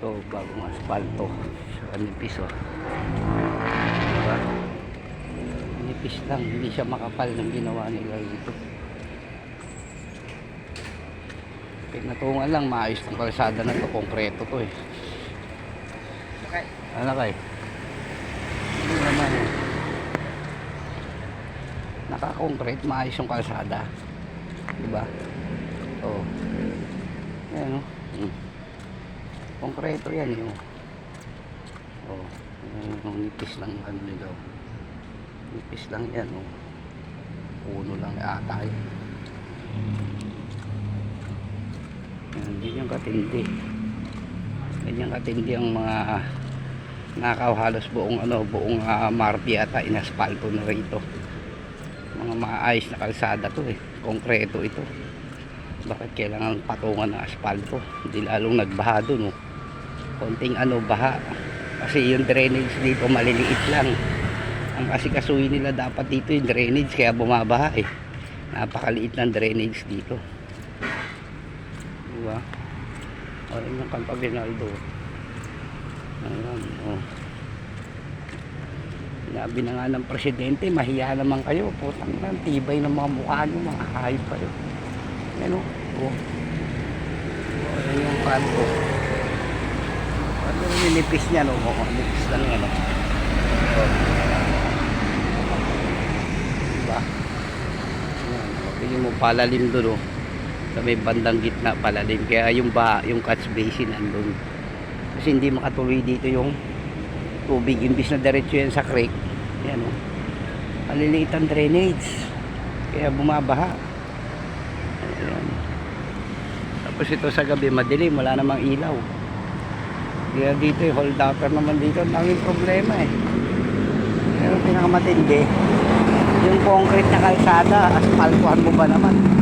Ito, bagong asfalto. Sa nipis, oh. Diba? Nipis lang, hindi siya makapal ng ginawa nila dito. Pinatungan lang, maayos ng kalsada na to, konkreto to eh. Okay. Ano kay? Hindi naman eh. Naka-concrete, maayos yung kalsada. Diba? Oo. Ayan o. Hmm. Konkreto yan yun. Oo. Yung, yung nipis lang ano nila. oh. Nipis lang yan o. Puno lang ata yun. Yan, Hindi yung katindi. Ganyan katindi ang mga nakaw halos buong ano buong uh, Marte ata inaspalto na rito mga maayos na kalsada to eh konkreto ito bakit kailangan patungan ng asfalto hindi lalong nagbaha dun oh. Konting ano baha kasi yung drainage dito maliliit lang ang kasi kasuhin nila dapat dito yung drainage kaya bumabaha eh napakaliit ng drainage dito diba o yun yung Campa Bernaldo Ayan, oh. Sinabi na nga ng presidente, mahiya naman kayo. Putang na, tibay ng mga mukha nyo, mga hayop kayo. Ayan o. Oh. Oh, yung kanto. Nilipis niya, no? Oh, nilipis lang yan, no? Oh. Diba? Oh. Tingin mo palalim doon, oh. Sa may bandang gitna palalim. Kaya yung ba, yung catch basin andun kasi hindi makatuloy dito yung tubig imbis na diretso yan sa creek yan o maliliit ang drainage kaya bumabaha Ayan. tapos ito sa gabi madilim wala namang ilaw kaya dito yung hold upper naman dito. Ang daming problema eh. Pero pinakamatindi yung concrete na kalsada asphaltuhan mo ba naman